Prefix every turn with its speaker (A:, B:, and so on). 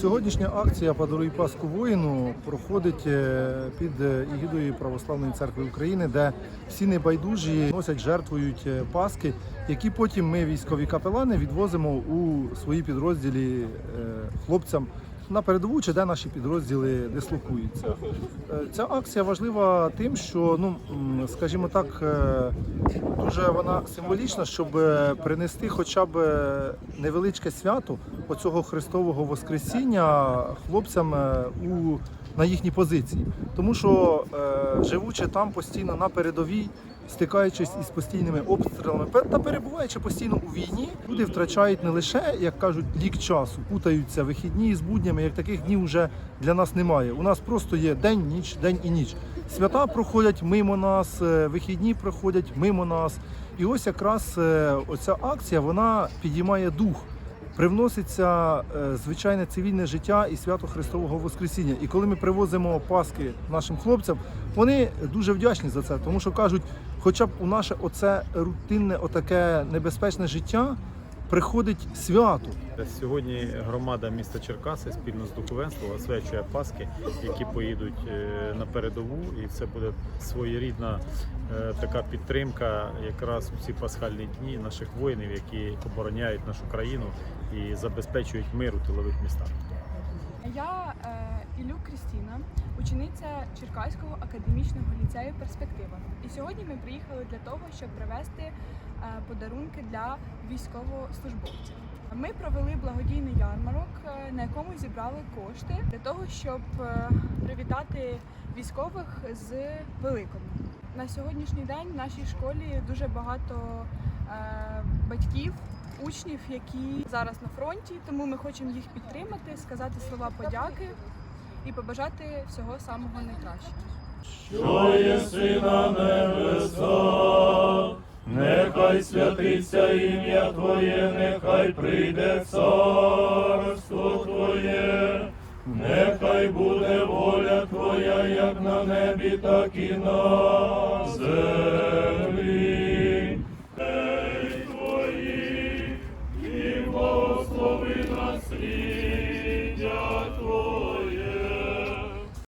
A: Сьогоднішня акція Подаруй Паску воїну проходить е, під егідою ігідою Православної церкви України, де всі небайдужі носять, жертвують е, паски, які потім ми, військові капелани, відвозимо у свої підрозділі е, хлопцям на передову, чи де наші підрозділи дислокуються. Е, Ця акція важлива тим, що ну скажімо так, е, дуже вона символічна, щоб е, принести хоча б невеличке свято оцього Христового Воскресіння хлопцям у на їхній позиції, тому що живучи там постійно на передовій, стикаючись із постійними обстрілами та перебуваючи постійно у війні, люди втрачають не лише, як кажуть, лік часу, путаються вихідні з буднями, як таких днів вже для нас немає. У нас просто є день, ніч, день і ніч. Свята проходять мимо нас, е, вихідні проходять мимо нас. І ось якраз е, оця акція вона підіймає дух. Привноситься е, звичайне цивільне життя і свято Христового Воскресіння. І коли ми привозимо Паски нашим хлопцям, вони дуже вдячні за це, тому що кажуть, хоча б у наше оце рутинне, отаке небезпечне життя приходить свято.
B: Сьогодні громада міста Черкаси спільно з духовенством освячує Паски, які поїдуть е, на передову, і це буде своєрідна е, така підтримка якраз у ці пасхальні дні наших воїнів, які обороняють нашу країну і забезпечують мир у тилових містах.
C: Я е, Ілюк Крістіна, учениця Черкаського академічного ліцею Перспектива. І сьогодні ми приїхали для того, щоб привезти е, подарунки для військовослужбовців. Ми провели благодійний ярмарок, е, на якому зібрали кошти для того, щоб е, привітати військових з Великоднем. На сьогоднішній день в нашій школі дуже багато батьків, учнів, які зараз на фронті, тому ми хочемо їх підтримати, сказати слова подяки і побажати всього самого найкращого.
D: що єси на небесах, нехай святиться ім'я Твоє, нехай прийде царство Твоє, нехай буде воля Твоя, як на небі, так і на